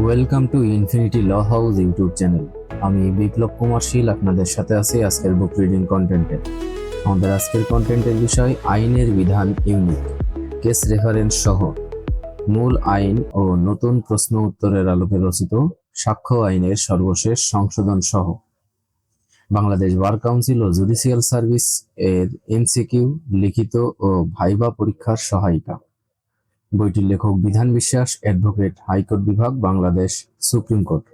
Welcome to infinity law house YouTube channel আমি বিপ্লব কুমার শীল, আপনাদের সাথে আছি আজকের বুক রিডিং কন্টেন্টে আমাদের আজকের কন্টেন্টের বিষয় আইনের বিধান ইউনিক কেস রেফারেন্স সহ। মূল আইন ও নতুন প্রশ্ন উত্তরের আলোকে রচিত সাক্ষ্য আইনের সর্বশেষ সংশোধন সহ। বাংলাদেশ বার কাউন্সিল ও জুডিশিয়াল সার্ভিস এর এমসিকিউ লিখিত ও ভাইবা পরীক্ষার সহায়িকা। বইটির লেখক বিধান বিশ্বাস, অ্যাডভোকেট হাইকোর্ট বিভাগ, Bangladesh supreme court.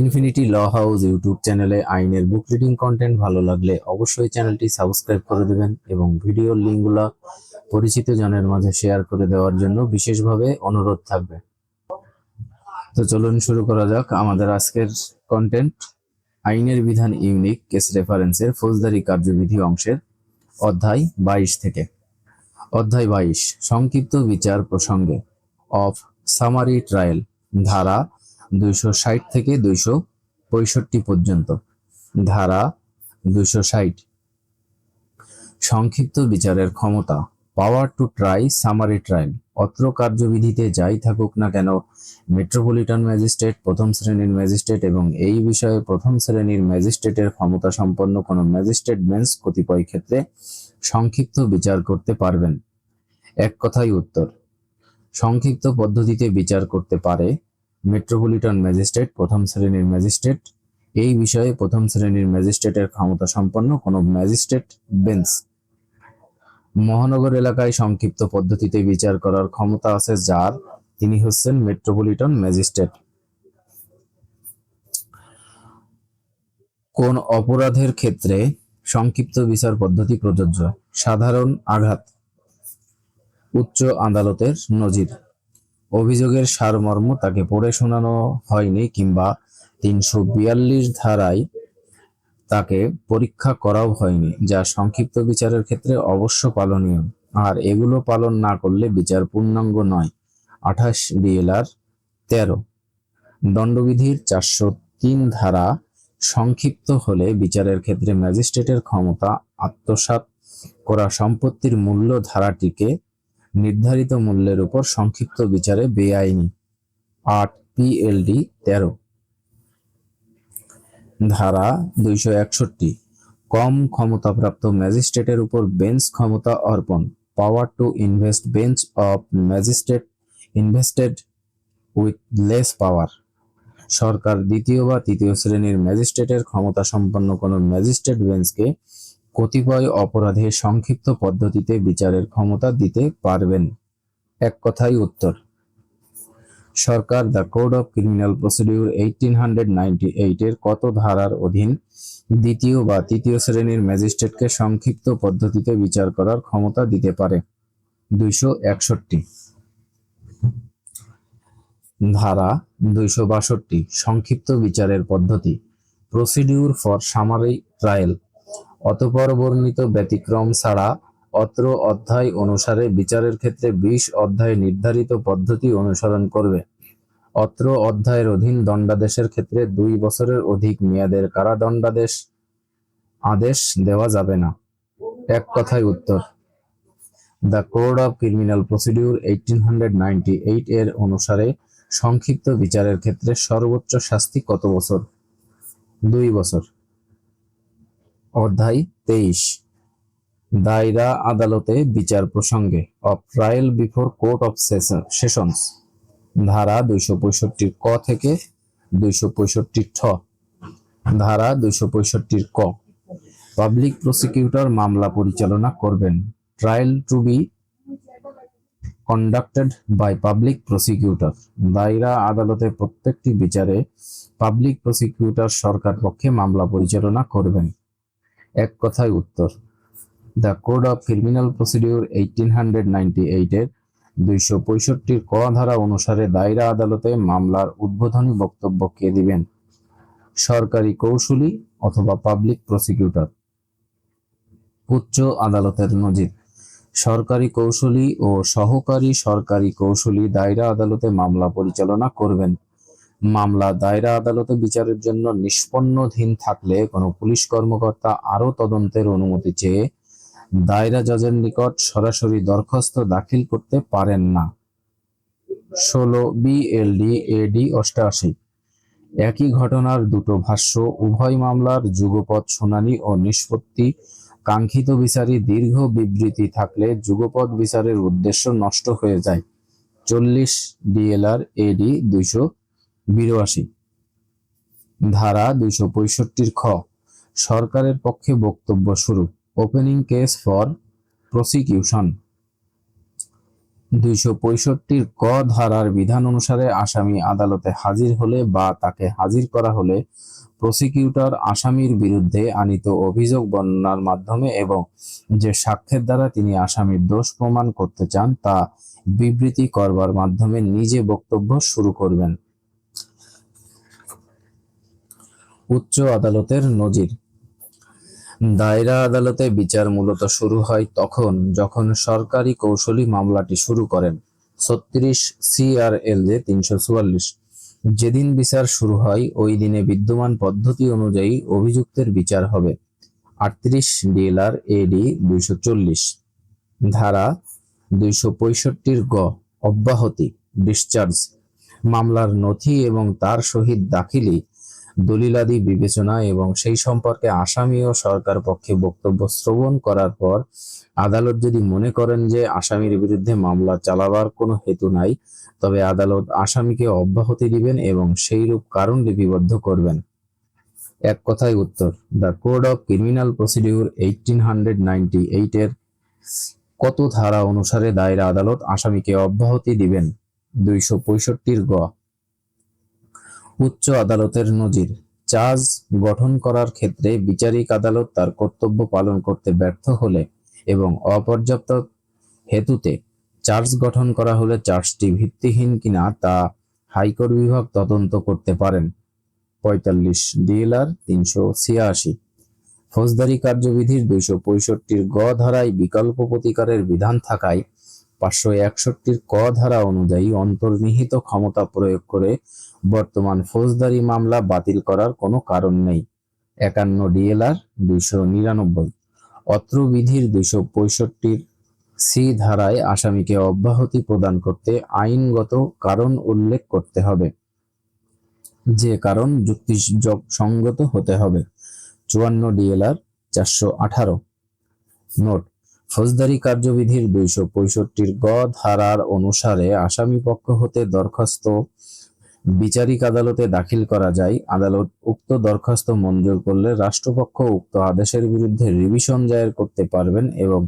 Infinity law house YouTube চ্যানেলে আইনের বুক রিডিং কন্টেন্ট ভালো লাগলে অবশ্যই চ্যানেলটি সাবস্ক্রাইব করে দেবেন এবং ভিডিওর লিঙ্কগুলো পরিচিত জনের মাঝে শেয়ার করে দেওয়ার জন্য বিশেষভাবে অনুরোধ থাকবে। তো চলুন শুরু করা যাক আমাদের আজকের কন্টেন্ট আইনের বিধান ইউনিক, কেস রেফারেন্সের ফৌজদারি কার্যবিধি অংশের অধ্যায় বাইশ থেকে। অধ্যায় বাইশ, সংক্ষিপ্ত বিচার প্রসঙ্গে। অফ সামারি ট্রায়াল, ধারা দুইশো ষাট থেকে দুইশো পঁয়ষট্টি পর্যন্ত। ধারা দুইশো ষাট। সংক্ষিপ্ত বিচারের ক্ষমতা power to try summary trial অত্র কার্যবিধিতে যাই থাকুক না কেন মেট্রোপলিটন ম্যাজিস্ট্রেট প্রথম শ্রেণির ম্যাজিস্ট্রেট এবং এই বিষয়ে প্রথম শ্রেণির ম্যাজিস্ট্রেটের ক্ষমতা সম্পন্ন কোনো ম্যাজিস্ট্রেট বেঞ্চ কতিপয় ক্ষেত্রে সংক্ষিপ্ত বিচার করতে পারবেন। এক কথাই উত্তর, সংক্ষিপ্ত পদ্ধতিতে বিচার করতে পারে মেট্রোপলিটন ম্যাজিস্ট্রেট, প্রথম শ্রেণির ম্যাজিস্ট্রেট। এই বিষয়ে প্রথম শ্রেণির ম্যাজিস্ট্রেটের ক্ষমতা সম্পন্ন কোনো ম্যাজিস্ট্রেট বেঞ্চ। মহানগর এলাকায় সংক্ষিপ্ত পদ্ধতিতে বিচার করার ক্ষমতা আছে যার, তিনি হচ্ছেন মেট্রোপলিটন ম্যাজিস্ট্রেট। কোন অপরাধের ক্ষেত্রে সংক্ষিপ্ত বিচার পদ্ধতি প্রযোজ্য। সাধারণ আঘাত। উচ্চ আদালতের নজির। অভিযোগের সারমর্ম তাকে পড়ে শোনানো হয়নি কিংবা তিনশো বিয়াল্লিশ ধারায় তাকে পরীক্ষা করাও হয়নি, যা সংক্ষিপ্ত বিচারের ক্ষেত্রে অবশ্য পালনীয়। আর এগুলো পালন না করলে বিচার পূর্ণাঙ্গ নয়। আঠাশ ডিএলআর তেরো। দণ্ডবিধির চারশো তিন ধারা সংক্ষিপ্ত হলে বিচারের ক্ষেত্রে ম্যাজিস্ট্রেটের ক্ষমতা, আত্মসাৎ করা সম্পত্তির মূল্য ধারাটিকে নির্ধারিত মূল্যের উপর সংক্ষিপ্ত বিচারে বেআইনি। আট, পিএলডি তেরো। ধারা দুইশো একষট্টি। কম ক্ষমতাপ্রাপ্ত ম্যাজিস্ট্রেটের উপর বেঞ্চ ক্ষমতা অর্পণ। Power to invest bench of magistrate invested with less power. সরকার দ্বিতীয় বা তৃতীয় শ্রেণির ম্যাজিস্ট্রেটের ক্ষমতা সম্পন্ন কোনো ম্যাজিস্ট্রেট বেঞ্চকে কতিপয় অপরাধে সংক্ষিপ্ত পদ্ধতিতে বিচারের ক্ষমতা দিতে পারবেন। এক কথাই উত্তর। সরকার the code of criminal procedure eighteen hundred ninety এইটের কত ধারার অধীন দ্বিতীয় বা তৃতীয় শ্রেণির ম্যাজিস্ট্রেটকে সংক্ষিপ্ত পদ্ধতিতে বিচার করার ক্ষমতা দিতে পারে? দুইশো একষট্টি। ধারা দুইশো বাষট্টি সংক্ষিপ্ত বিচারের পদ্ধতি, প্রসিডিউর ফর সামারি ট্রায়াল, অতপর বর্ণিত ব্যতিক্রম ছাড়া অত্র অধ্যায় অনুসারে বিচারের ক্ষেত্রে বিশ অধ্যায় নির্ধারিত পদ্ধতি অনুসরণ করবে। অত্র অধ্যায়ের অধীন দণ্ডাদেশের ক্ষেত্রে দুই বছরের অধিক মেয়াদের কারাদণ্ডাদেশ আদেশ দেওয়া যাবে না। এক কথায় উত্তর, the code of criminal procedure eighteen hundred ninety eight এর অনুসারে সংক্ষিপ্ত বিচারের ক্ষেত্রে সর্বোচ্চ শাস্তি কত বছর? দুই বছর। অধ্যায় তেইশ। দায়রা আদালতে বিচার প্রসঙ্গে of trial before court of sessions ধারা দুইশো পঁয়ষট্টির ক থেকে দুইশো পঁয়ষট্টির ঠ। ধারা দুইশো পঁয়ষট্টির ক। পাবলিক প্রসিকিউটর মামলা পরিচালনা করবেন। Trial to be conducted by public prosecutor দায়রা আদালতে প্রত্যেকটি বিচারে পাবলিক প্রসিকিউটর সরকার পক্ষে মামলা পরিচালনা করবেন। এক কথায় উত্তর। The code of criminal procedure eighteen hundred ninety এইটের দুইশো পঁয়ষট্টির ক ধারা অনুসারে দায়রা আদালতে মামলার উদ্বোধনী বক্তব্য কে দিবেন? সরকারি কৌশলী অথবা পাবলিক প্রসিকিউটর উচ্চ আদালতের নজির। সরকারি কৌশলী ও সহকারী সরকারি কৌশলী দায়রা আদালতে মামলা পরিচালনা করবেন। মামলা দায়রা আদালতে বিচারের জন্য নিষ্পন্নধীন থাকলে কোনো পুলিশ কর্মকর্তা আরও তদন্তের অনুমতি চেয়ে দায়রা জজের নিকট সরাসরি দরখাস্ত দাখিল করতে পারেন না। ষোলো বিএলডি এডি অষ্টাশি। একই ঘটনার দুটো ভাষ্য। উভয় মামলার যুগপৎ শুনানি ও নিষ্পত্তি কাঙ্ক্ষিত বিচারে দীর্ঘ বিবৃতি থাকলে যুগপদ বিচারের উদ্দেশ্য নষ্ট হয়ে যায়। চল্লিশ ডিএলআর এডি দুইশো বিরাশি। ধারা দুইশো পঁয়ষট্টির খ। সরকারের পক্ষে বক্তব্য শুরু। Opening case for prosecution. দুইশো পঁয়ষট্টির ক ধারার বিধান অনুসারে আসামি আদালতে হাজির হলে বা তাকে হাজির করা হলে প্রসিকিউটর আসামির বিরুদ্ধে আনিত অভিযোগ বর্ণনার মাধ্যমে এবং যে সাক্ষ্যের দ্বারা তিনি আসামির দোষ প্রমাণ করতে চান তা বিবৃতি করবার মাধ্যমে নিজে বক্তব্য শুরু করবেন। উচ্চ আদালতের নজির দায়রা আদালতে বিচার মূলত শুরু হয় তখন, যখন সরকারি কৌশলী মামলাটি শুরু করেন। ছত্রিশ সিআরএল যে তিনশো চুয়াল্লিশ। যেদিন বিচার শুরু হয়, ওই দিনে বিদ্যমান পদ্ধতি অনুযায়ী অভিযুক্তের বিচার হবে। আটত্রিশ ডিএলআর এডি দুইশো চল্লিশ ধারা দুইশো পঁয়ষট্টির গ, অব্যাহতি, ডিসচার্জ। মামলার নথি এবং তার সহিত দাখিলি দলিলাদি, বিবেচনা এবং সেই সম্পর্কে আসামি ও সরকার পক্ষে বক্তব্য শ্রবণ করার পর আদালত যদি মনে করেন যে আসামির বিরুদ্ধে মামলা চালাবার কোনো হেতু নাই, তবে আদালত আসামিকে অব্যাহতি দিবেন এবং সেইরূপ কারণ লিপিবদ্ধ করবেন। এক কথায় উত্তর, the code of criminal procedure eighteen hundred ninety এইটের কত ধারা অনুসারে দায়রা আদালত আসামিকে অব্যাহতি দিবেন? দুইশো পঁয়ষট্টির গ। উচ্চ আদালতের নজির। চার্জ গঠন করার ক্ষেত্রে বিচারিক আদালত তার কর্তব্য পালন করতে ব্যর্থ হলে এবং অপর্যাপ্ত হেতুতে চার্জ গঠন করা হলে চার্জটি ভিত্তিহীন কিনা তা হাইকোর্ট বিভাগ তদন্ত করতে পারেন। পঁয়তাল্লিশ ডিএলআর তিনশো ছিয়াশি। ফৌজদারি কার্যবিধির দুইশো পঁয়ষট্টির গ ধারায় বিকল্প প্রতিকারের বিধান থাকায় পাঁচশো একষট্টির ক ধারা অনুযায়ী অন্তর্নিহিত ক্ষমতা প্রয়োগ করে বর্তমান ফৌজদারি মামলা বাতিল করার কোনো কারণ নেই। একান্ন ডিএলআর দুইশো নিরানব্বই। অত্র বিধির দুইশো পঁয়ষট্টির সি ধারায় আসামিকে অব্যাহতি প্রদান করতে আইনগত কারণ উল্লেখ করতে হবে। যে কারণ যুক্তিসঙ্গত হতে হবে। চুয়ান্ন ডিএলআর চারশো আঠারো। নোট ফৌজদারি কার্যবিধির দুইশো পঁয়ষট্টির গ ধারার অনুসারে আসামি পক্ষ হতে দরখাস্ত বিচারিক আদালতে দাখিল করা যায়। আদালত উক্ত দরখাস্ত মঞ্জুর করলে রাষ্ট্রপক্ষ উক্ত আদেশের বিরুদ্ধে রিভিশন জায়ের করতে পারবেন এবং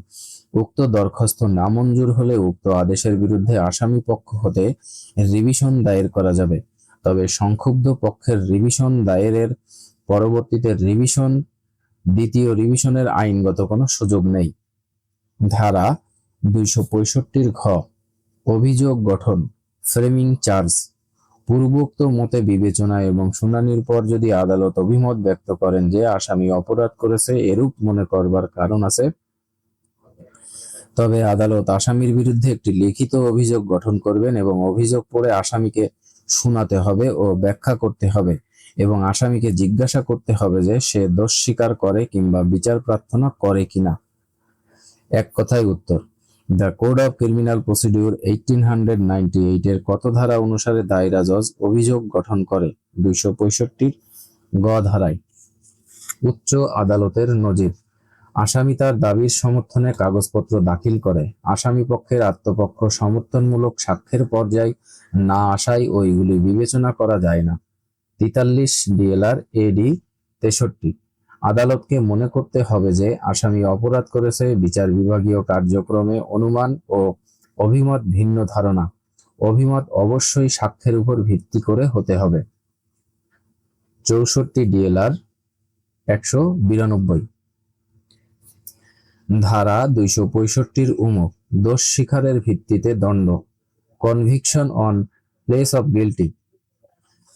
উক্ত দরখাস্ত নামঞ্জুর হলে উক্ত আদেশের বিরুদ্ধে আসামি পক্ষ হতে রিভিশন দায়ের করা যাবে। তবে সংক্ষুব্ধ পক্ষের রিভিশন দায়েরের পরবর্তীতে রিভিশন, দ্বিতীয় রিভিশনের আইনগত কোনো সুযোগ নেই। ধারা দুইশো পঁয়ষট্টির ঘ। অভিযোগ গঠন। Framing charge. পূর্বোক্ত মতে বিবেচনা এবং শুনানির পর যদি আদালত অভিমত ব্যক্ত করেন যে আসামি অপরাধ করেছে, এরূপ মনে করবার কারণ আছে। তবে আদালত আসামির বিরুদ্ধে একটি লিখিত অভিযোগ গঠন করবেন এবং অভিযোগ পড়ে আসামিকে শোনাতে হবে ও ব্যাখ্যা করতে হবে এবং আসামিকে জিজ্ঞাসা করতে হবে যে সে দোষ স্বীকার করে কিংবা বিচার প্রার্থনা করে কিনা। এক কথায় উত্তর। The code of criminal procedure eighteen hundred ninety এইটের কত ধারা অনুসারে দায়রা জজ অভিযোগ গঠন করে? দুইশো পঁয়ষট্টির গ ধারায়। উচ্চ আদালতের নজির। আসামি তার দাবির সমর্থনে কাগজপত্র দাখিল করে। আসামি পক্ষের আত্মপক্ষ সমর্থনমূলক সাক্ষ্যের পর্যায়ে না আসায় ওইগুলি বিবেচনা করা যায় না। তেতাল্লিশ ডিএলআর এডি তেষট্টি। আদালতকে মনে করতে হবে যে আসামি অপরাধ করেছে বিচার বিভাগীয় কার্যক্রমে অনুমান ও অভিমত ভিন্ন ধারণা। অভিমত অবশ্যই সাক্ষ্যের উপর ভিত্তি করে হতে হবে। চৌষট্টি ডিএলআর একশো বিরানব্বই। ধারা দুইশো পঁয়ষট্টির উমুক, দোষ স্বীকারের ভিত্তিতে দণ্ড। Conviction on place of guilty.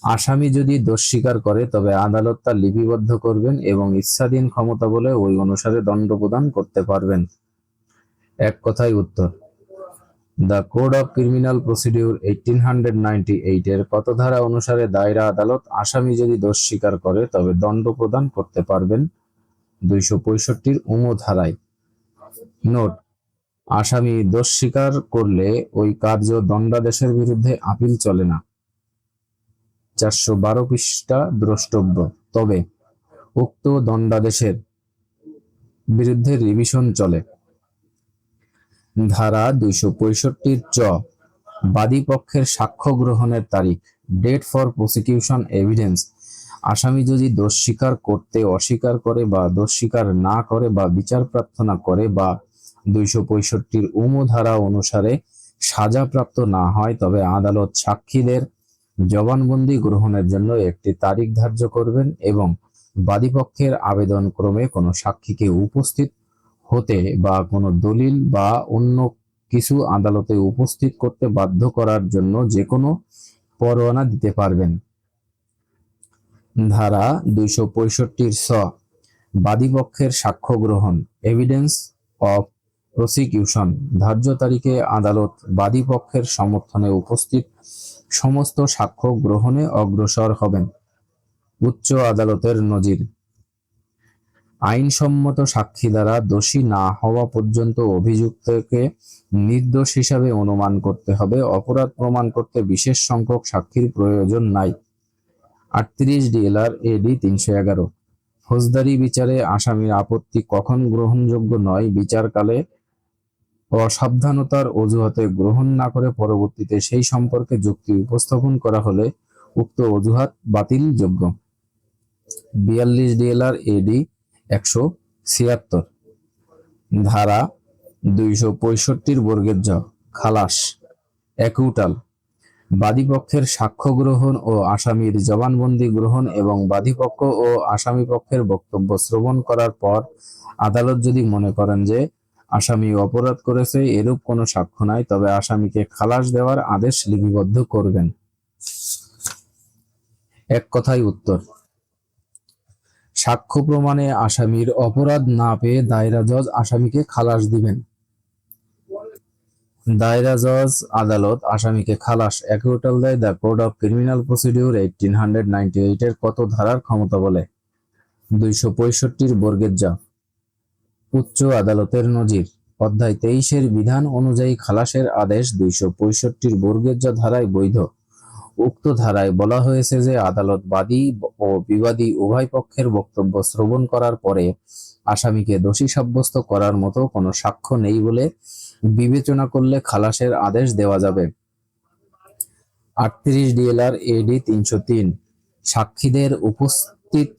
আসামি যদি দোষ স্বীকার করে, তবে আদালত তা লিপিবদ্ধ করবেন এবং ইচ্ছাধীন ক্ষমতা বলে ওই অনুসারে দণ্ড প্রদান করতে পারবেন। এক কথায় উত্তর, the code of criminal procedure eighteen hundred ninety এইটের কত ধারা অনুসারে দায়রা আদালত আসামি যদি দোষ স্বীকার করে, তবে দণ্ড প্রদান করতে পারবেন দুইশো পঁয়ষট্টির উম ধারায় নোট, আসামি দোষ স্বীকার করলে ওই কার্য দণ্ডাদেশের বিরুদ্ধে আপিল চলে না। চারশো বারো পৃষ্ঠা দ্রষ্টব্য। তবে উক্ত দণ্ডাদেশের বিরুদ্ধে রিভিশন চলে। ধারা দুইশো পঁয়ষট্টির চ, বাদী পক্ষের সাক্ষ্য গ্রহণের তারিখ ডেট ফর প্রসিকিউশন এভিডেন্স আসামি যদি দোষ স্বীকার করতে অস্বীকার করে বা দোষ স্বীকার না করে বা বিচার প্রার্থনা করে বা দুইশো পঁয়ষট্টির উম ধারা অনুসারে সাজাপ্রাপ্ত না হয়, তবে আদালত সাক্ষীদের জবানবন্দি গ্রহণের জন্য একটি তারিখ ধার্য করবেন এবং বাদীপক্ষের আবেদন ক্রমে কোনো সাক্ষীকে উপস্থিত হতে বা কোনো দলিল বা অন্য কিছু আদালতে উপস্থিত করতে বাধ্য করার জন্য যে কোনো পরোয়ানা দিতে পারবেন। ধারা দুইশো পঁয়ষট্টির স, বাদীপক্ষের সাক্ষ্য গ্রহণ এভিডেন্স অফ প্রসিকিউশন ধার্য তারিখে আদালত বাদীপক্ষের সমর্থনে উপস্থিত সমস্ত সাক্ষ্য গ্রহণে অগ্রসর হবেন। উচ্চ আদালতের নজির। আইনসম্মত সাক্ষী দ্বারা দোষী না হওয়া পর্যন্ত অভিযুক্তকে নির্দোষ হিসাবে অনুমান করতে হবে। অপরাধ প্রমাণ করতে বিশেষ সংখ্যক সাক্ষীর প্রয়োজন নাই। আটত্রিশ ডিএলআর এডি তিনশো এগারো। ফৌজদারি বিচারে আসামির আপত্তি কখন গ্রহণযোগ্য নয়, বিচারকালে অসাবধানতার অজুহাতে গ্রহণ না করে পরবর্তীতে সেই সম্পর্কে যুক্তি উপস্থাপন করা হলে উক্ত অজুহাত বাতিলযোগ্য। বিয়াল্লিশ ডিএলআর এডি একশো ছিয়াত্তর। ধারা দুইশো পঁয়ষট্টির বর্গের জ, খালাস। একুটাল বাদীপক্ষের সাক্ষ্য গ্রহণ ও আসামির জবানবন্দি গ্রহণ এবং বাদীপক্ষ ও আসামি পক্ষের বক্তব্য শ্রবণ করার পর আদালত যদি মনে করেন যে আসামি অপরাধ করেছে, এরূপ কোনো সাক্ষ্য নাই, তবে আসামিকে খালাস দেওয়ার আদেশ লিপিবদ্ধ করবেন। এক কথায় উত্তর। সাক্ষ্য প্রমাণে আসামির অপরাধ না পেয়ে দায়রা জজ আসামিকে খালাস দিবেন। দায়রা জজ আদালত আসামিকে খালাস অ্যাকুটাল দেয়, the code of criminal procedure eighteen hundred ninety এইটের কত ধারার ক্ষমতা বলে? দুইশো পঁয়ষট্টির বর্গের যা। উচ্চ আদালতের নজির। অধ্যায় তেইশের বিধান অনুযায়ী খালাসের আদেশ দুইশো পঁয়ষট্টির বর্গের যা ধারায় বৈধ। উক্ত ধারায় বলা হয়েছে যে আদালত বাদী ও বিবাদী উভয় পক্ষের বক্তব্য শ্রবণ করার পরে আসামিকে দোষী সাব্যস্ত করার মতো কোনো সাক্ষ্য নেই বলে বিবেচনা করলে খালাসের আদেশ দেওয়া যাবে। আটত্রিশ ডিএলআর এডি তিনশো তিন। সাক্ষীদের উপস্থিত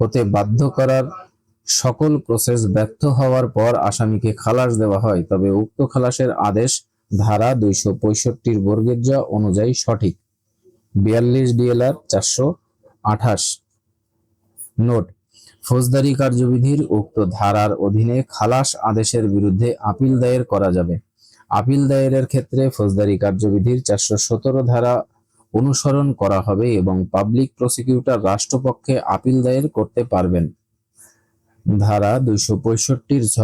হতে বাধ্য করার সকল প্রসেস ব্যর্থ হওয়ার পর আসামিকে খালাস দেওয়া হয়, তবে উক্ত খালাসের আদেশ ধারা দুইশো পঁয়ষট্টির বর্গের যা অনুযায়ী সঠিক। বিয়াল্লিশ ডিএলআর চারশো আঠাশ। নোট, ফৌজদারি কার্যবিধির উক্ত ধারার অধীনে খালাস আদেশের বিরুদ্ধে আপিল দায়ের করা যাবে। আপিল দায়েরের ক্ষেত্রে ফৌজদারি কার্যবিধির চারশো সতেরো ধারা অনুসরণ করা হবে এবং পাবলিক প্রসিকিউটর রাষ্ট্রপক্ষে আপিল দায়ের করতে পারবেন। ধারা দুইশো পঁয়ষট্টির ঝ,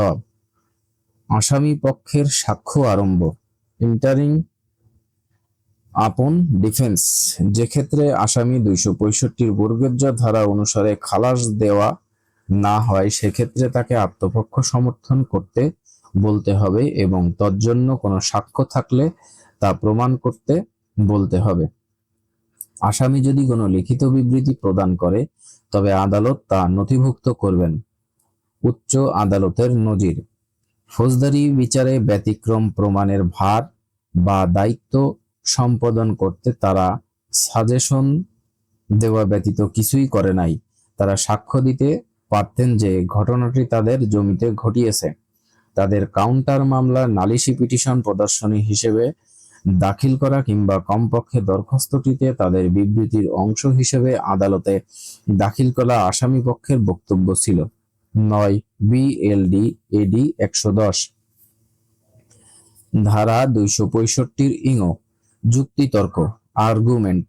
আসামি পক্ষের সাক্ষ্য আরম্ভ। ইন্টারিং আপন ডিফেন্স যে ক্ষেত্রে আসামি দুইশো পঁয়ষট্টির বর্গের ধারা অনুসারে খালাস দেওয়া না হয়, সেক্ষেত্রে তাকে আত্মপক্ষ সমর্থন করতে বলতে হবে এবং তজ্জন্য কোনো সাক্ষ্য থাকলে তা প্রমাণ করতে বলতে হবে। আসামি যদি কোনো লিখিত বিবৃতি প্রদান করে, তবে আদালত তা নথিভুক্ত করবেন। উচ্চ আদালতের নজির। ফৌজদারি বিচারে ব্যতিক্রম প্রমাণের ভার বা দায়িত্ব সম্পাদন করতে তারা সাজেশন দেওয়া ব্যতীত কিছুই করে নাই। তারা সাক্ষ্য দিতে পারতেন যে ঘটনাটি তাদের জমিতে ঘটিয়েছে। তাদের কাউন্টার মামলা নালিশি পিটিশন প্রদর্শনী হিসেবে দাখিল করা কিংবা কমপক্ষে দরখাস্তটিতে তাদের বিবৃতির অংশ হিসেবে আদালতে দাখিল করা আসামি পক্ষের বক্তব্য ছিল। নয় বিএলডি এডি একশো দশ। ধারা দুইশো পঁয়ষট্টির ইঙো, যুক্তিতর্ক আর্গুমেন্ট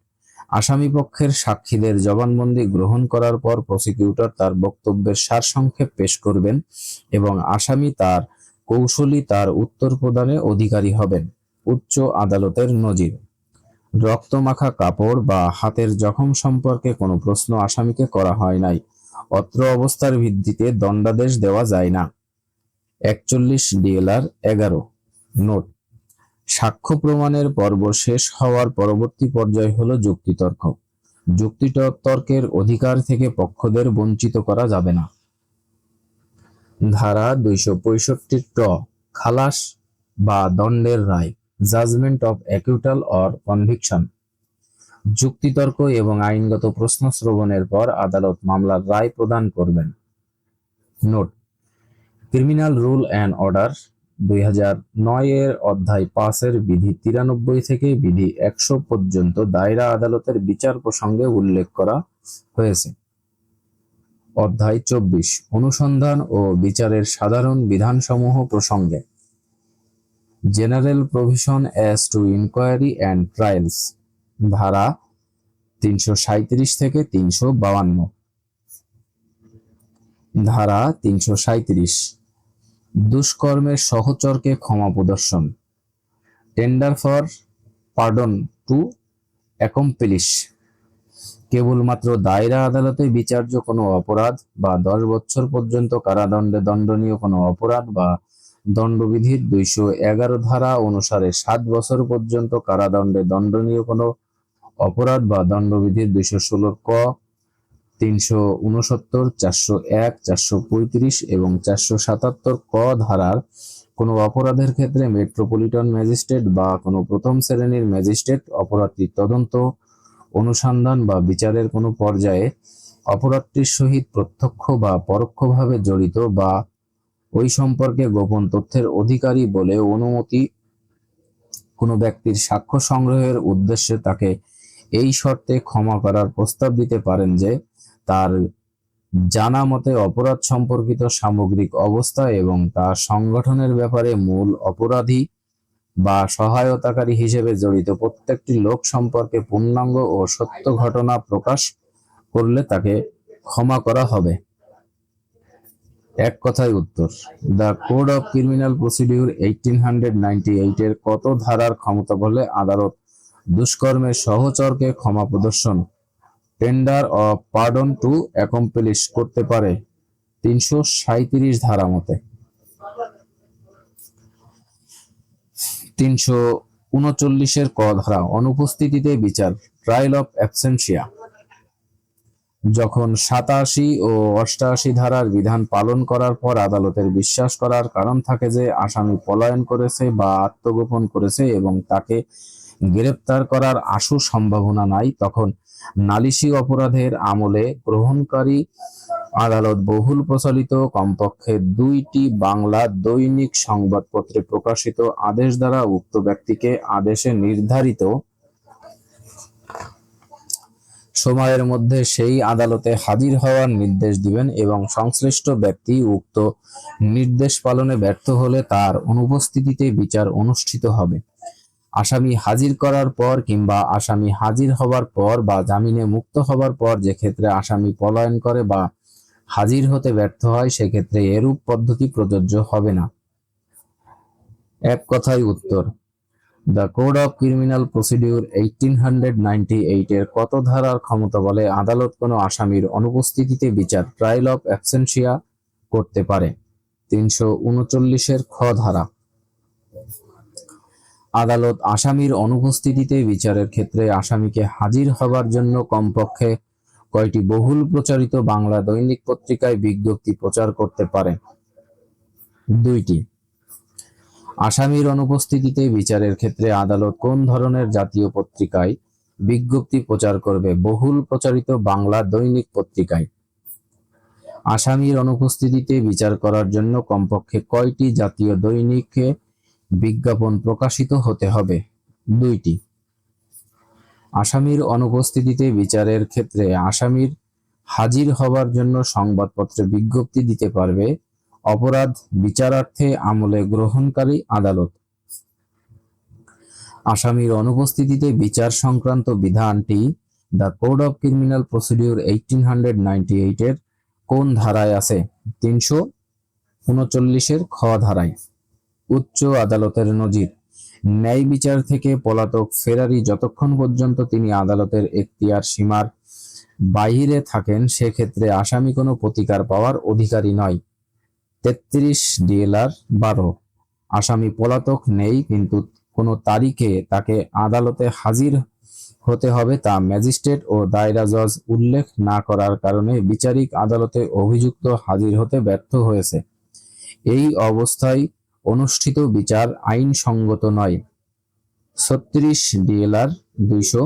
আসামি পক্ষের সাক্ষীদের জবানবন্দি গ্রহণ করার পর প্রসিকিউটর তার বক্তব্যের সারসংক্ষেপ পেশ করবেন এবং আসামি তার কৌশলী তার উত্তর প্রদানে অধিকারী হবেন, উচ্চ আদালতের নজির। রক্তমাখা কাপড় বা হাতের জখম সম্পর্কে কোনো প্রশ্ন আসামিকে করা হয় নাই। অত্র অবস্থার ভিত্তিতে দণ্ডাদেশ দেওয়া যায় না। একচল্লিশ ডিএলআর এগারো। নোট। সাক্ষ্য প্রমাণের পর্ব শেষ হওয়ার পরবর্তী পর্যায় হল যুক্তিতর্ক। যুক্তিতর্কের অধিকার থেকে পক্ষদের বঞ্চিত করা যাবে না। ধারা দুইশো পঁয়ষট্টি ট। খালাস বা দণ্ডের রায়। Judgement of acquittal or conviction. যুক্তিতর্ক এবং আইনগত প্রশ্ন শ্রবণের পর আদালত মামলার রায় প্রদান করবেন। Note, criminal rule and order দুই হাজার নয় এর অধ্যায় পাঁচের বিধি তিরানব্বই থেকে বিধি একশো পর্যন্ত দায়রা আদালতের বিচার প্রসঙ্গে উল্লেখ করা হয়েছে। অধ্যায় চব্বিশ, অনুসন্ধান ও বিচারের সাধারণ বিধানসমূহ প্রসঙ্গে। General provision as to inquiry and trials. ধারা তিনশো সাঁইত্রিশ থেকে তিনশো বাউান্ন ধারা তিনশো সাঁইত্রিশ। দুষ্কর্মের সহচরকে ক্ষমা প্রদর্শন। Tender for pardon to accomplish. কেবলমাত্র দায়রা আদালতে বিচার্য কোনো অপরাধ বা দশ বছর পর্যন্ত কারাদণ্ডে দণ্ডনীয় কোনো অপরাধ বা দণ্ডবিধির দুইশো এগারো ধারা অনুসারে সাত বছর পর্যন্ত কারাদণ্ডে দণ্ডনীয় কোনো অপরাধ বা দণ্ডবিধির দুইশো ষোলোর ক, তিনশো উনসত্তর চারশো এক, চারশো পঁয়ত্রিশ এবং চারশো সাতাত্তর ক ধারার কোনো অপরাধের ক্ষেত্রে মেট্রোপলিটন ম্যাজিস্ট্রেট বা কোনো প্রথম শ্রেণির ম্যাজিস্ট্রেট অপরাধটির তদন্ত, অনুসন্ধান বা বিচারের কোনো পর্যায়ে অপরাধটির সহিত প্রত্যক্ষ বা পরোক্ষভাবে জড়িত বা ওই সম্পর্কে গোপন তথ্যের অধিকারী বলে অনুমতি, কোনো ব্যক্তির সাক্ষ্য সংগ্রহের উদ্দেশ্যে তাকে এই শর্তে ক্ষমা করার প্রস্তাব দিতে পারেন যে তার জানা মতে অপরাধ সম্পর্কিত সামগ্রিক অবস্থা এবং তা সংগঠনের ব্যাপারে মূল অপরাধী বা সহায়তাকারী হিসেবে জড়িত প্রত্যেকটি লোক সম্পর্কে পূর্ণাঙ্গ ও সত্য ঘটনা প্রকাশ করলে তাকে ক্ষমা করা হবে। এক কথায় উত্তর, the code of criminal procedure eighteen hundred ninety eight এর কত ধারার ক্ষমতা বলে আদালত দুষ্কর্মের সহচরকে ক্ষমা প্রদর্শন। Tender of pardon to accomplish করতে পারে তিনশো সাঁইত্রিশ ধারা মতে। তিনশো উনচল্লিশের ক ধারা, অনুপস্থিতিতে বিচার, ট্রায়াল অফ অ্যাবসেন্সিয়া। যখন সাতাশি ও অষ্টাশি ধারার বিধান পালন করার পর আদালতের বিশ্বাস করার কারণ থাকে যে, আসামি পলায়ন করেছে বা আত্মগোপন করেছে এবং তাকে গ্রেপ্তার করার আশু সম্ভাবনা নাই। তখন নালিশি অপরাধের আমলে গ্রহণকারী আদালত বহুল প্রচলিত, কমপক্ষে দুইটি বাংলা দৈনিক সংবাদপত্রে প্রকাশিত আদেশ দ্বারা উক্ত ব্যক্তিকে আদেশে নির্ধারিত সময়ের মধ্যে সেই আদালতে হাজির হওয়ার নির্দেশ দিবেন এবং সংশ্লিষ্ট ব্যক্তি উক্ত নির্দেশ পালনে ব্যর্থ হলে তার অনুপস্থিতিতে বিচার অনুষ্ঠিত হবে। আসামি হাজির করার পর কিংবা আসামি হাজির হবার পর বা জামিনে মুক্ত হবার পর যে ক্ষেত্রে আসামি পলায়ন করে বা হাজির হতে ব্যর্থ হয়, সেক্ষেত্রে এরূপ পদ্ধতি প্রযোজ্য হবে না। এক কথায় উত্তর, the code of criminal procedure eighteen hundred ninety eight এর কত ধারার ক্ষমতা বলে আদালত কোনো আসামির অনুপস্থিতিতে বিচার ট্রায়াল অফ অ্যাবসেন্সিয়া করতে পারে? তিনশো উনচল্লিশের খ ধারা। আদালত আসামির অনুপস্থিতিতে বিচারের ক্ষেত্রে আসামিকে হাজির হবার জন্য কমপক্ষে কয়টি বহুল প্রচারিত বাংলা দৈনিক পত্রিকায় বিজ্ঞপ্তি প্রচার করতে পারে। দুইটি। আসামির অনুপস্থিতিতে বিচারের ক্ষেত্রে আদালত কোন ধরনের জাতীয় পত্রিকায় বিজ্ঞপ্তি প্রচার করবে বহুল প্রচারিত বাংলা দৈনিক পত্রিকায়? আসামির অনুপস্থিতিতে বিচার করার জন্য কমপক্ষে কয়টি জাতীয় দৈনিকে বিজ্ঞাপন প্রকাশিত হতে হবে। দুইটি। আসামির অনুপস্থিতিতে বিচারের ক্ষেত্রে আসামির হাজির হবার জন্য সংবাদপত্রে বিজ্ঞপ্তি দিতে পারবে অপরাধ বিচারার্থে আমলে গ্রহণকারী আদালত। আসামির অনুপস্থিতিতে বিচার সংক্রান্ত বিধানটি the code of criminal procedure eighteen hundred ninety এইটের কোন ধারায় আছে? তিনশো উনচল্লিশের খ ধারায়। উচ্চ আদালতের নজির। ন্যায় বিচার থেকে পলাতক ফেরারি যতক্ষণ পর্যন্ত তিনি আদালতের এখতিয়ার সীমার বাইরে থাকেন, সেক্ষেত্রে আসামি কোনো প্রতিকার পাওয়ার অধিকারী নয়। তেত্রিশ ডিএলআর বারো। আসামি পলাতক নেই, কিন্তু কোনো তারিখে তাকে আদালতে হাজির হতে হবে তা ম্যাজিস্ট্রেট ও দায়রা জজ উল্লেখ না করার কারণে বিচারিক আদালতে অভিযুক্ত হাজির হতে ব্যর্থ হয়েছে। এই অবস্থায় অনুষ্ঠিত বিচার আইনসঙ্গত নয়। ছত্রিশ ডিএলআর দুইশো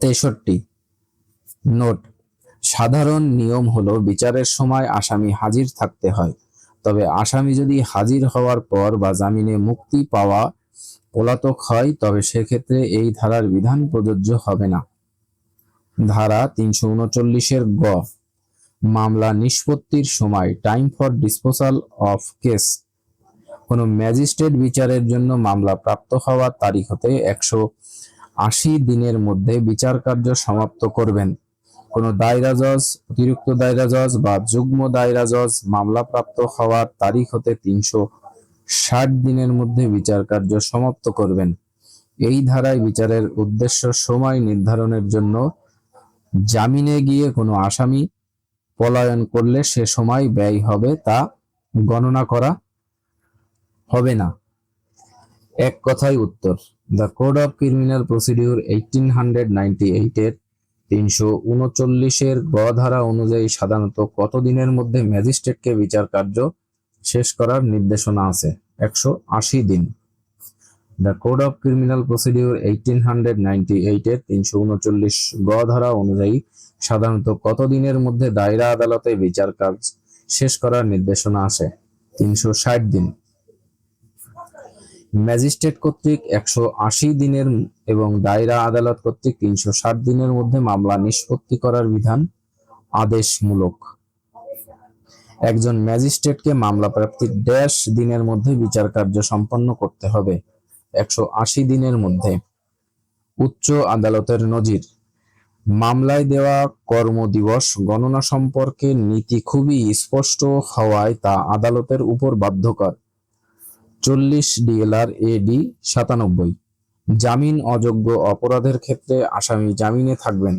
তেষট্টি। নোট, সাধারণ নিয়ম হলো বিচারের সময় আসামি হাজির থাকতে হয়। তবে আসামি যদি হাজির হওয়ার পর বা জামিনে মুক্তি পাওয়া পলাতক হয়, তবে সেক্ষেত্রে এই ধারার বিধান প্রযোজ্য হবে না। ধারা তিনশো উনচল্লিশের গ, মামলা নিষ্পত্তির সময়, time for disposal of case. কোনো ম্যাজিস্ট্রেট বিচারের জন্য মামলা প্রাপ্ত হওয়ার তারিখ হতে একশো আশি দিনের মধ্যে বিচার কার্য সমাপ্ত করবেন। কোনো দায়রা জজ, অতিরিক্ত দায়রা জজ বা যুগ্ম দায়রা জজ মামলা প্রাপ্ত হওয়ার তারিখ হতে তিনশো ষাট দিনের মধ্যে বিচার কার্য সমাপ্ত করবেন। এই ধারায় বিচারের উদ্দেশ্য সময় নির্ধারণের জন্য জামিনে গিয়ে কোনো আসামি পলায়ন করলে সে সময় ব্যয় হবে তা গণনা করা হবে না। এক কথায় উত্তর, the code of criminal procedure eighteen hundred ninety এইটের তিনশো উনচল্লিশের গ ধারা অনুযায়ী সাধারণত কত দিনের মধ্যে ম্যাজিস্ট্রেটকে বিচার কার্য শেষ করার নির্দেশনা আছে? একশো আশি দিন। The code of criminal procedure eighteen hundred ninety এইটের তিনশো উনচল্লিশ গ ধারা অনুযায়ী সাধারণত কত দিনের মধ্যে দায়রা আদালতে বিচার কাজ শেষ করার নির্দেশনা আছে? তিনশো ষাট দিন। ম্যাজিস্ট্রেট কর্তৃক একশো আশি দিনের এবং দায়রা আদালত কর্তৃক তিনশো ষাট দিনের মধ্যে মামলা নিষ্পত্তি করার বিধান আদেশমূলক। একজন ম্যাজিস্ট্রেটকে মামলা প্রাপ্তির ড্যাশ দিনের মধ্যে বিচার কার্য সম্পন্ন করতে হবে, একশো আশি দিনের মধ্যে। উচ্চ আদালতের নজির, মামলায় দেওয়া কর্মদিবস গণনা সম্পর্কে নীতি খুবই স্পষ্ট হওয়ায় তা আদালতের উপর বাধ্যকর। চল্লিশ ডিএলআর এডি সাতানব্বই। জামিন অযোগ্য অপরাধের ক্ষেত্রে আসামি জামিনে থাকবেন।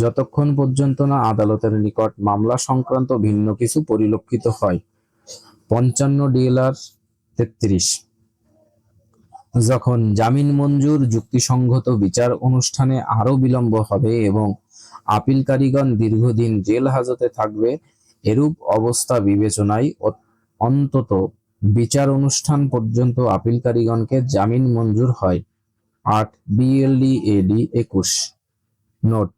যতক্ষণ পর্যন্ত না আদালতের নিকট মামলা সংক্রান্ত ভিন্ন কিছু পরিলক্ষিত হয়। পঞ্চান্ন ডিএলআর তেত্রিশ। যখন জামিন মঞ্জুর যুক্তিসঙ্গত বিচার অনুষ্ঠানে আরও বিলম্ব হবে এবং আপিলকারীগণ দীর্ঘদিন জেল হাজতে থাকবে, এরূপ অবস্থা বিবেচনায় অন্তত বিচার অনুষ্ঠান পর্যন্ত আপিলকারীগণকে জামিন মঞ্জুর হয়। আট বিএলডি এডি একুশ। নোট,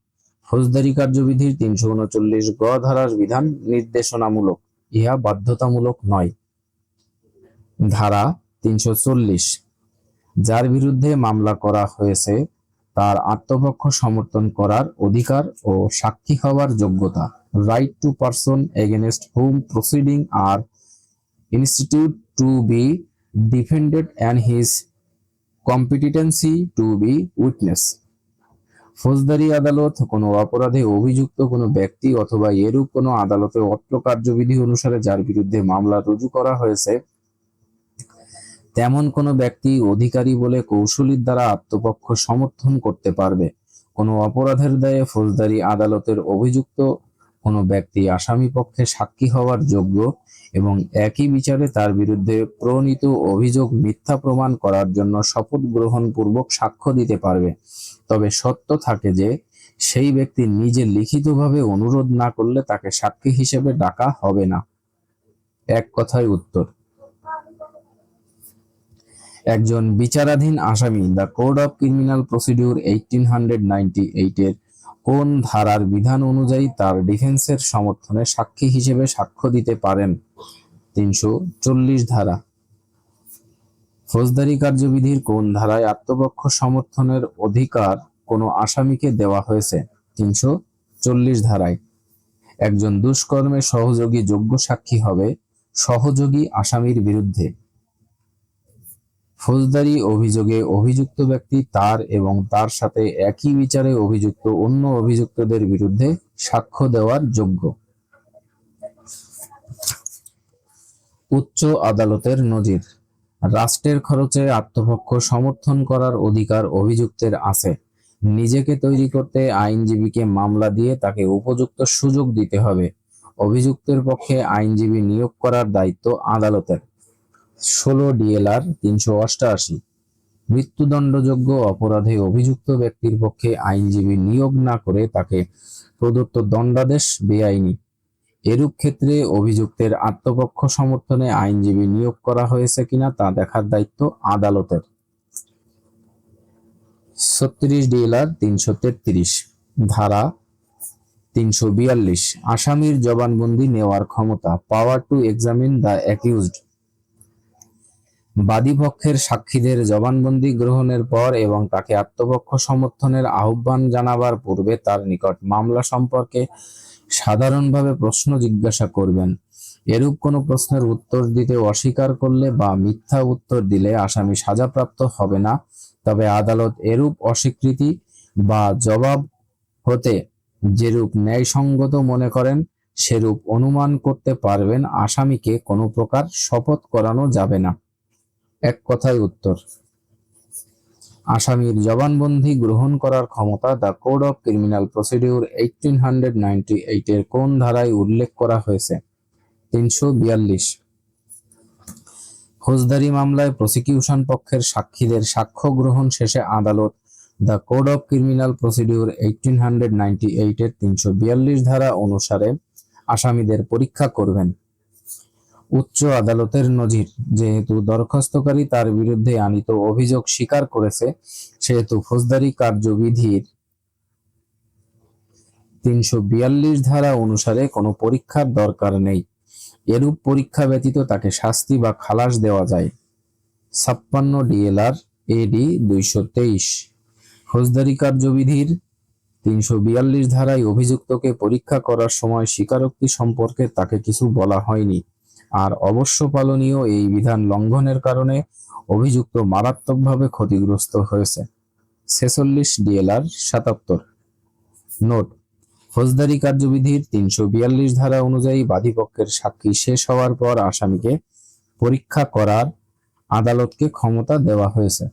ফৌজদারি কার্যবিধির তিনশো উনচল্লিশ গ ধারার বিধান নির্দেশনামূলক। ইহা বাধ্যতামূলক নয়। ধারা তিনশো চল্লিশ। যার বিরুদ্ধে মামলা করা হয়েছে, তার আত্মপক্ষ সমর্থন করার অধিকার ও সাক্ষী হওয়ার যোগ্যতা। Right to person against whom proceeding are institute to be defended and his competency to be witness ফৌজদারি আদালত কোনো অপরাধে অভিযুক্ত কোনো ব্যক্তি অথবা এরূপ কোনো আদালতে অত্র কার্যবিধি অনুসারে যার বিরুদ্ধে মামলা রুজু করা হয়েছে, তেমন কোনো ব্যক্তি অধিকারী বলে কৌশলীর দ্বারা আত্মপক্ষ সমর্থন করতে পারবে। কোনো অপরাধের দায়ে ফৌজদারি আদালতের অভিযুক্ত কোনো ব্যক্তি আসামি পক্ষে সাক্ষী হওয়ার যোগ্য এবং একই বিচারে তার বিরুদ্ধে প্রণীত অভিযোগ মিথ্যা প্রমাণ করার জন্য শপথ গ্রহণ পূর্বক সাক্ষ্য দিতে পারবে। তবে সত্য থাকে যে, সেই ব্যক্তি নিজে লিখিতভাবে অনুরোধ না করলে তাকে সাক্ষী হিসেবে ডাকা হবে না। এক কথায় উত্তর। একজন বিচারাধীন আসামি, the code of criminal procedure eighteen hundred ninety এইটের কোন ধারার বিধান অনুযায়ী তার ডিফেন্সের সমর্থনে সাক্ষী হিসেবে সাক্ষ্য দিতে পারেন? তিনশো চল্লিশ ধারা। ফৌজদারি কার্যবিধির কোন ধারায় আত্মপক্ষ সমর্থনের অধিকার কোনো আসামিকে দেওয়া হয়েছে? তিনশো চল্লিশ ধারায়। একজন দুষ্কর্মে সহযোগী যোগ্য সাক্ষী হবে সহযোগী আসামির বিরুদ্ধে। ফৌজদারি অভিযোগে অভিযুক্ত ব্যক্তি তার এবং তার সাথে একই বিচারে অভিযুক্ত অন্য অভিযুক্তদের বিরুদ্ধে সাক্ষ্য দেওয়ার যোগ্য। উচ্চ আদালতের নজির। রাষ্ট্রের খরচে আত্মপক্ষ সমর্থন করার অধিকার অভিযুক্তের আছে। নিজেকে তৈরি করতে আইনজীবীকে মামলা দিয়ে তাকে উপযুক্ত সুযোগ দিতে হবে। অভিযুক্তের পক্ষে আইনজীবী নিয়োগ করার দায়িত্ব আদালতের। ষোলো ডিএলআর তিনশো অষ্টআশি মৃত্যুদণ্ডযোগ্য অপরাধে অভিযুক্ত ব্যক্তির পক্ষে আইনজীবী নিয়োগ না করে তাকে প্রদত্ত দণ্ডাদেশ বেআইনি। এরূপ ক্ষেত্রে অভিযুক্তের আত্মপক্ষ সমর্থনে আইনজীবী নিয়োগ করা হয়েছে কিনা তা দেখার দায়িত্ব আদালতের। ছত্রিশ ডিএলআর তিনশো তেত্রিশ, ধারা তিনশো বিয়াল্লিশ। আসামির জবানবন্দি নেওয়ার ক্ষমতা power to examine the accused বাদীপক্ষের সাক্ষীদের জবানবন্দি গ্রহণের পর এবং তাকে আত্মপক্ষ সমর্থনের আহ্বান জানাবার পূর্বে তার নিকট মামলা সম্পর্কে সাধারণভাবে প্রশ্ন জিজ্ঞাসা করবেন। এরূপ কোনো প্রশ্নের উত্তর দিতে অস্বীকার করলে বা মিথ্যা উত্তর দিলে আসামি সাজাপ্রাপ্ত হবে না। তবে আদালত এরূপ অস্বীকৃতি বা জবাব হতে যেরূপ ন্যায়সঙ্গত মনে করেন, সেরূপ অনুমান করতে পারবেন আসামিকে কোনো প্রকার শপথ করানো যাবে না। এক কথায় উত্তর। আসামির জবানবন্দি গ্রহণ করার ক্ষমতা the code of criminal procedure eighteen hundred ninety এইটের কোন ধারায় উল্লেখ করা হয়েছে? তিনশো বিয়াল্লিশ। ফৌজদারি মামলায় প্রসিকিউশন পক্ষের সাক্ষীদের সাক্ষ্য গ্রহণ শেষে আদালত the code of criminal procedure eighteen hundred ninety এইটের তিনশো বিয়াল্লিশ ধারা অনুসারে আসামিদের পরীক্ষা করবেন। উচ্চ আদালতের নজির। যেহেতু দরখাস্তকারী তার বিরুদ্ধে আনিত অভিযোগ স্বীকার করেছে, সেহেতু ফৌজদারি কার্যবিধির তিনশো বিয়াল্লিশ ধারা অনুসারে কোনো পরীক্ষার দরকার নেই। এরূপ পরীক্ষা ব্যতীত তাকে শাস্তি বা খালাস দেওয়া যায়। ছাপ্পান্ন ডিএলআর এডি দুইশো তেইশ। ফৌজদারি কার্যবিধির তিনশো বিয়াল্লিশ ধারায় অভিযুক্তকে পরীক্ষা করার সময় স্বীকারোক্তি সম্পর্কে তাকে কিছু বলা হয়নি। আর অবশ্য পালনীয় এই বিধান লঙ্ঘনের কারণে অভিযুক্ত মারাত্মকভাবে ক্ষতিগ্রস্ত হয়েছে। ছেচল্লিশ ডিএলআর সাতাত্তর। নোট, ফৌজদারি কার্যবিধির তিনশো বিয়াল্লিশ ধারা অনুযায়ী বাদীপক্ষের সাক্ষী শেষ হওয়ার পর আসামিকে পরীক্ষা করার আদালতকে ক্ষমতা দেওয়া হয়েছে।